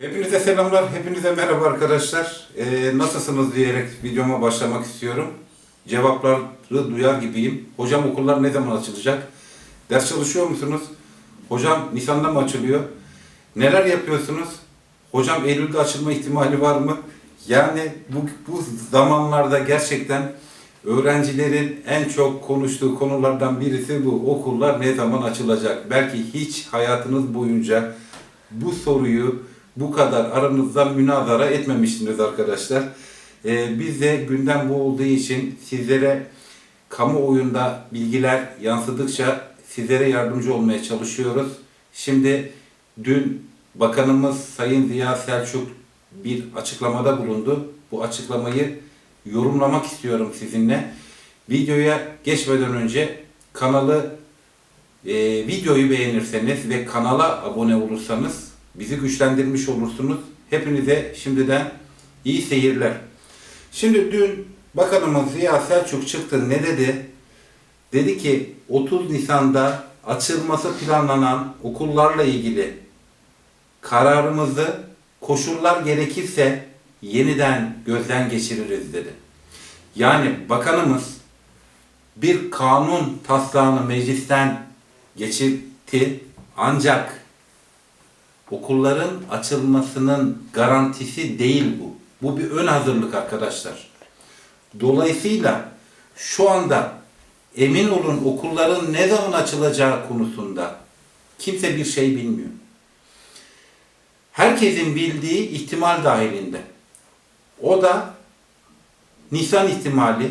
Hepinize selamlar, hepinize merhaba arkadaşlar. Ee, nasılsınız diyerek videoma başlamak istiyorum. Cevapları duyar gibiyim. Hocam okullar ne zaman açılacak? Ders çalışıyor musunuz? Hocam Nisan'da mı açılıyor? Neler yapıyorsunuz? Hocam Eylül'de açılma ihtimali var mı? Yani bu, bu zamanlarda gerçekten öğrencilerin en çok konuştuğu konulardan birisi bu. Okullar ne zaman açılacak? Belki hiç hayatınız boyunca bu soruyu bu kadar aranızda münazara etmemiştiniz arkadaşlar. Ee, biz de gündem bu olduğu için sizlere kamuoyunda bilgiler yansıdıkça sizlere yardımcı olmaya çalışıyoruz. Şimdi dün Bakanımız Sayın Ziya Selçuk bir açıklamada bulundu. Bu açıklamayı yorumlamak istiyorum sizinle. Videoya geçmeden önce kanalı e, videoyu beğenirseniz ve kanala abone olursanız bizi güçlendirmiş olursunuz. Hepinize şimdiden iyi seyirler. Şimdi dün Bakanımız Ziya Selçuk çıktı ne dedi? Dedi ki 30 Nisan'da açılması planlanan okullarla ilgili kararımızı koşullar gerekirse yeniden gözden geçiririz dedi. Yani bakanımız bir kanun taslağını meclisten geçirdi ancak okulların açılmasının garantisi değil bu. Bu bir ön hazırlık arkadaşlar. Dolayısıyla şu anda emin olun okulların ne zaman açılacağı konusunda kimse bir şey bilmiyor. Herkesin bildiği ihtimal dahilinde. O da Nisan ihtimali,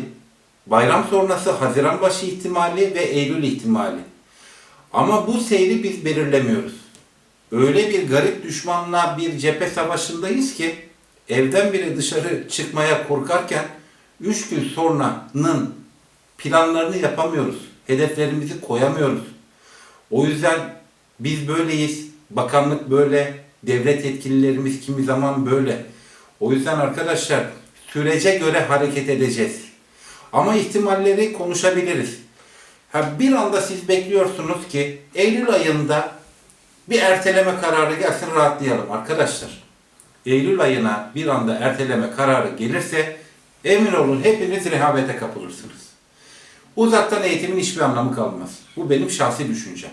bayram sonrası Haziran başı ihtimali ve Eylül ihtimali. Ama bu seyri biz belirlemiyoruz. Öyle bir garip düşmanla bir cephe savaşındayız ki evden bile dışarı çıkmaya korkarken 3 gün sonranın planlarını yapamıyoruz. Hedeflerimizi koyamıyoruz. O yüzden biz böyleyiz. Bakanlık böyle, devlet yetkililerimiz kimi zaman böyle. O yüzden arkadaşlar sürece göre hareket edeceğiz. Ama ihtimalleri konuşabiliriz. Ha bir anda siz bekliyorsunuz ki Eylül ayında bir erteleme kararı gelsin rahatlayalım arkadaşlar. Eylül ayına bir anda erteleme kararı gelirse emin olun hepiniz rehavete kapılırsınız. Uzaktan eğitimin hiçbir anlamı kalmaz. Bu benim şahsi düşüncem.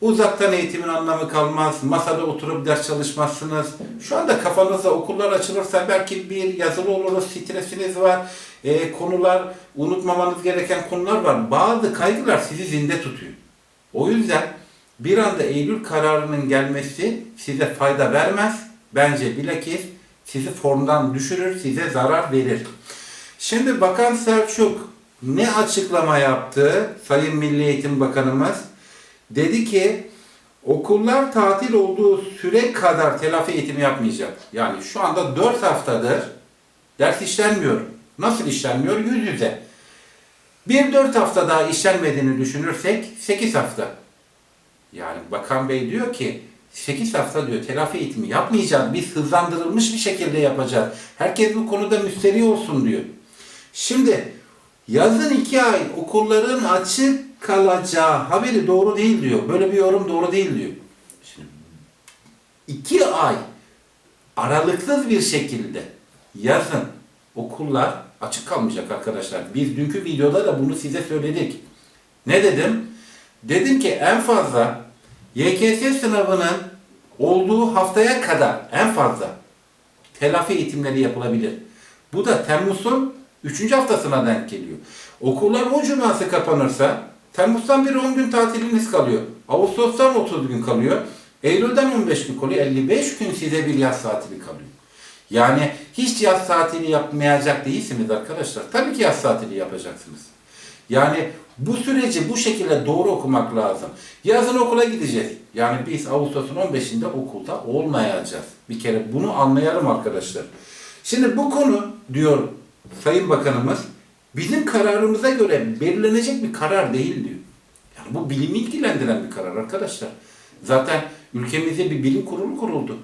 Uzaktan eğitimin anlamı kalmaz. Masada oturup ders çalışmazsınız. Şu anda kafanızda okullar açılırsa belki bir yazılı oluruz, stresiniz var. e, konular, unutmamanız gereken konular var. Bazı kaygılar sizi zinde tutuyor. O yüzden bir anda Eylül kararının gelmesi size fayda vermez. Bence bilakis sizi formdan düşürür, size zarar verir. Şimdi Bakan Selçuk ne açıklama yaptı Sayın Milli Eğitim Bakanımız? Dedi ki okullar tatil olduğu süre kadar telafi eğitimi yapmayacak. Yani şu anda 4 haftadır ders işlenmiyor. Nasıl işlenmiyor? Yüz yüze. Bir 4 hafta daha işlenmediğini düşünürsek 8 hafta. Yani Bakan Bey diyor ki 8 hafta diyor telafi eğitimi yapmayacağız. Biz hızlandırılmış bir şekilde yapacağız. Herkes bu konuda müsteri olsun diyor. Şimdi yazın 2 ay okulların açık kalacağı haberi doğru değil diyor. Böyle bir yorum doğru değil diyor. Şimdi 2 ay aralıksız bir şekilde yazın okullar açık kalmayacak arkadaşlar. Biz dünkü videoda da bunu size söyledik. Ne dedim? Dedim ki en fazla YKS sınavının olduğu haftaya kadar en fazla telafi eğitimleri yapılabilir. Bu da Temmuz'un 3. haftasına denk geliyor. Okullar o cuması kapanırsa Temmuz'dan bir 10 gün tatiliniz kalıyor. Ağustos'tan 30 gün kalıyor. Eylül'den 15 gün kalıyor. 55 gün size bir yaz tatili kalıyor. Yani hiç yaz tatili yapmayacak değilsiniz arkadaşlar. Tabii ki yaz tatili yapacaksınız. Yani bu süreci bu şekilde doğru okumak lazım. Yazın okula gideceğiz. Yani biz Ağustos'un 15'inde okulda olmayacağız. Bir kere bunu anlayalım arkadaşlar. Şimdi bu konu diyor Sayın Bakanımız bizim kararımıza göre belirlenecek bir karar değil diyor. Yani bu bilimi ilgilendiren bir karar arkadaşlar. Zaten ülkemizde bir bilim kurulu kuruldu.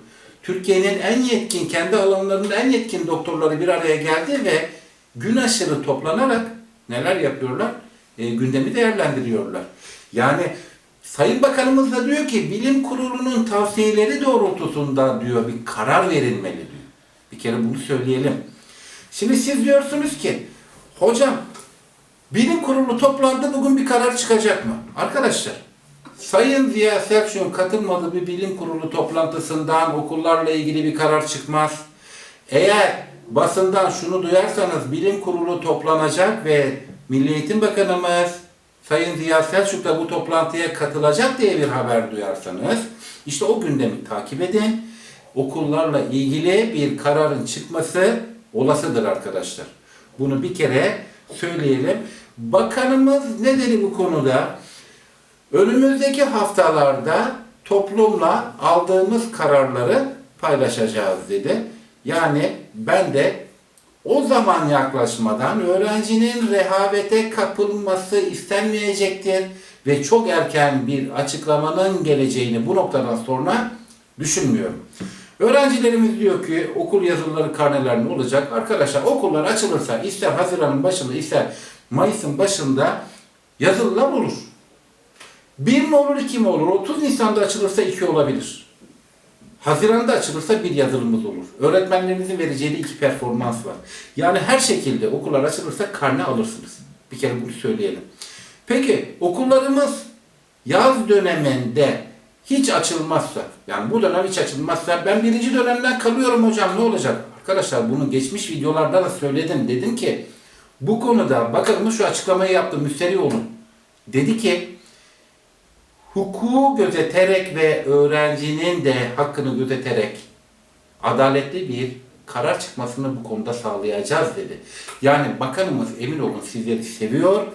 Türkiye'nin en yetkin, kendi alanlarında en yetkin doktorları bir araya geldi ve gün aşırı toplanarak neler yapıyorlar? E, gündemi değerlendiriyorlar. Yani Sayın Bakanımız da diyor ki bilim kurulunun tavsiyeleri doğrultusunda diyor bir karar verilmeli diyor. Bir kere bunu söyleyelim. Şimdi siz diyorsunuz ki hocam bilim kurulu toplandı bugün bir karar çıkacak mı? Arkadaşlar Sayın Ziya Selçuk'un katılmadığı bir bilim kurulu toplantısından okullarla ilgili bir karar çıkmaz. Eğer basından şunu duyarsanız bilim kurulu toplanacak ve Milli Eğitim Bakanımız Sayın Ziya Selçuk da bu toplantıya katılacak diye bir haber duyarsanız işte o gündemi takip edin. Okullarla ilgili bir kararın çıkması olasıdır arkadaşlar. Bunu bir kere söyleyelim. Bakanımız ne dedi bu konuda? Önümüzdeki haftalarda toplumla aldığımız kararları paylaşacağız dedi. Yani ben de o zaman yaklaşmadan öğrencinin rehavete kapılması istenmeyecektir ve çok erken bir açıklamanın geleceğini bu noktadan sonra düşünmüyorum. Öğrencilerimiz diyor ki okul yazılıları karneler ne olacak? Arkadaşlar okullar açılırsa ister Haziran'ın başında ister Mayıs'ın başında yazılılar olur. Bir mi olur, iki mi olur? 30 Nisan'da açılırsa iki olabilir. Haziran'da açılırsa bir yazılımımız olur. Öğretmenlerimizin vereceği iki performans var. Yani her şekilde okullar açılırsa karne alırsınız. Bir kere bunu söyleyelim. Peki okullarımız yaz döneminde hiç açılmazsa, yani bu dönem hiç açılmazsa ben birinci dönemden kalıyorum hocam ne olacak? Arkadaşlar bunu geçmiş videolarda da söyledim. Dedim ki bu konuda bakanımız şu açıklamayı yaptı müsterih olun. Dedi ki hukuku gözeterek ve öğrencinin de hakkını gözeterek adaletli bir karar çıkmasını bu konuda sağlayacağız dedi. Yani bakanımız emin olun sizleri seviyor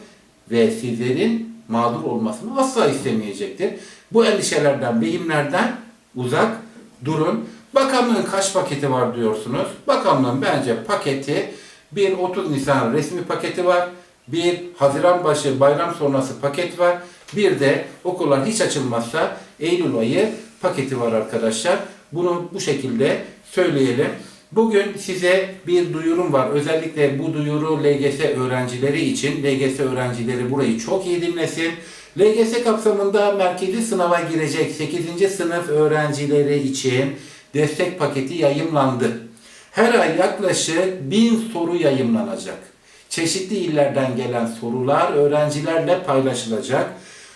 ve sizlerin mağdur olmasını asla istemeyecektir. Bu endişelerden, vehimlerden uzak durun. Bakanlığın kaç paketi var diyorsunuz? Bakanlığın bence paketi bir 30 Nisan resmi paketi var. Bir Haziran başı bayram sonrası paket var. Bir de okullar hiç açılmazsa Eylül ayı paketi var arkadaşlar. Bunu bu şekilde söyleyelim. Bugün size bir duyurum var. Özellikle bu duyuru LGS öğrencileri için. LGS öğrencileri burayı çok iyi dinlesin. LGS kapsamında merkezi sınava girecek 8. sınıf öğrencileri için destek paketi yayımlandı. Her ay yaklaşık 1000 soru yayımlanacak. Çeşitli illerden gelen sorular öğrencilerle paylaşılacak.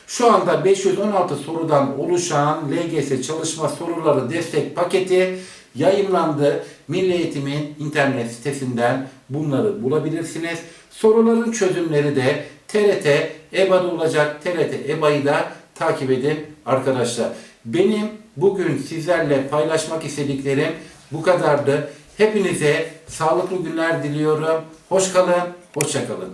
Şu anda 516 sorudan oluşan LGS çalışma soruları destek paketi yayımlandı. Milli Eğitim'in internet sitesinden bunları bulabilirsiniz. Soruların çözümleri de TRT EBA'da olacak. TRT EBA'yı da takip edin arkadaşlar. Benim bugün sizlerle paylaşmak istediklerim bu kadardı. Hepinize sağlıklı günler diliyorum. Hoş kalın, hoşça kalın.